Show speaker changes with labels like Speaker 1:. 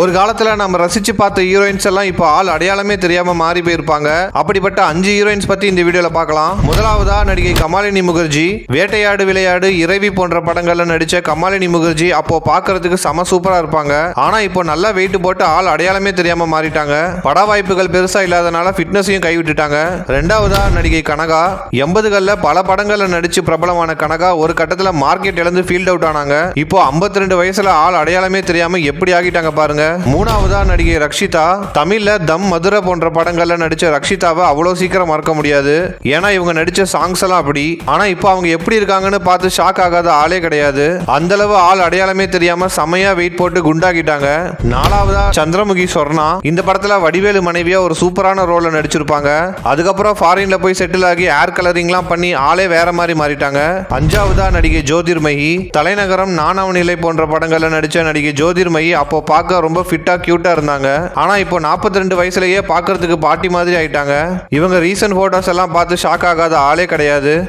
Speaker 1: ஒரு காலத்துல நம்ம ரசிச்சு பார்த்த ஹீரோயின்ஸ் எல்லாம் இப்போ ஆள் அடையாளமே தெரியாம மாறி போயிருப்பாங்க. அப்படிப்பட்ட அஞ்சு ஹீரோயின்ஸ் பத்தி இந்த வீடியோல பார்க்கலாம். முதலாவதா நடிகை கமாலினி முகர்ஜி வேட்டையாடு விளையாடு இறைவி போன்ற படங்கள்ல நடிச்ச கமாலினி முகர்ஜி அப்போ பார்க்கறதுக்கு செம சூப்பரா இருப்பாங்க. ஆனா இப்போ நல்லா வெயிட் போட்டு ஆள் அடையாளமே தெரியாம மாறிட்டாங்க. பட வாய்ப்புகள் பெருசா இல்லாதனால ஃபிட்னஸையும் கைவிட்டுட்டாங்க. ரெண்டாவதா நடிகை கனகா எண்பதுகள்ல பல படங்கள்ல நடிச்சு பிரபலமான கனகா ஒரு கட்டத்துல மார்க்கெட் இழந்து ஃபீல்ட் அவுட் ஆனாங்க. இப்போ 52 ரெண்டு வயசுல ஆள் அடையாளமே தெரியாம எப்படி ஆகிட்டாங்க பாருங்க. மூணாவதா நடிகை ரக்ஷிதா? தமிழ்ல தம் மதுரை போன்ற படங்கள்ல நடிச்ச ரக்ஷிதாவை அவ்வளவு சீக்கிரம் மறக்க முடியாது. ஏன்னா இவங்க நடிச்ச சாங்ஸ் எல்லாம் அப்படி. ஆனா இப்போ அவங்க எப்படி இருக்காங்கன்னு பார்த்து ஷாக் ஆகாத ஆளே கிடையாது. அந்த அளவு ஆள் அடையாளமே தெரியாம செமையா வெயிட் போட்டு குண்டாக்கிட்டாங்க. நாலாவதா சந்திரமுகி சொர்ணா. இந்த படத்துல வடிவேலு மனைவியா ஒரு சூப்பரான ரோல்ல நடிச்சிருப்பாங்க. அதுக்கப்புறம் ஃபாரின்ல போய் செட்டில் ஆகி ஏர் கலரிங்லாம் பண்ணி ஆளே வேற மாதிரி மாறிட்டாங்க. அஞ்சாவதா நடிகை ஜோதிர்மயி. தலைநகரம் நானாவ நிலை போன்ற படங்கள்ல நடிச்ச நடிகை ஜோதிர்மயி அப்போ பார்க்க ரொம்ப ரொம்ப ஃபிட்டா கியூட்டா இருந்தாங்க. ஆனா இப்போ 42 ரெண்டு வயசுலயே பார்க்கறதுக்கு பாட்டி மாதிரி ஆயிட்டாங்க. இவங்க ரீசன்ட் போட்டோஸ் எல்லாம் பார்த்து ஷாக் ஆகாத ஆளே கிடையாது.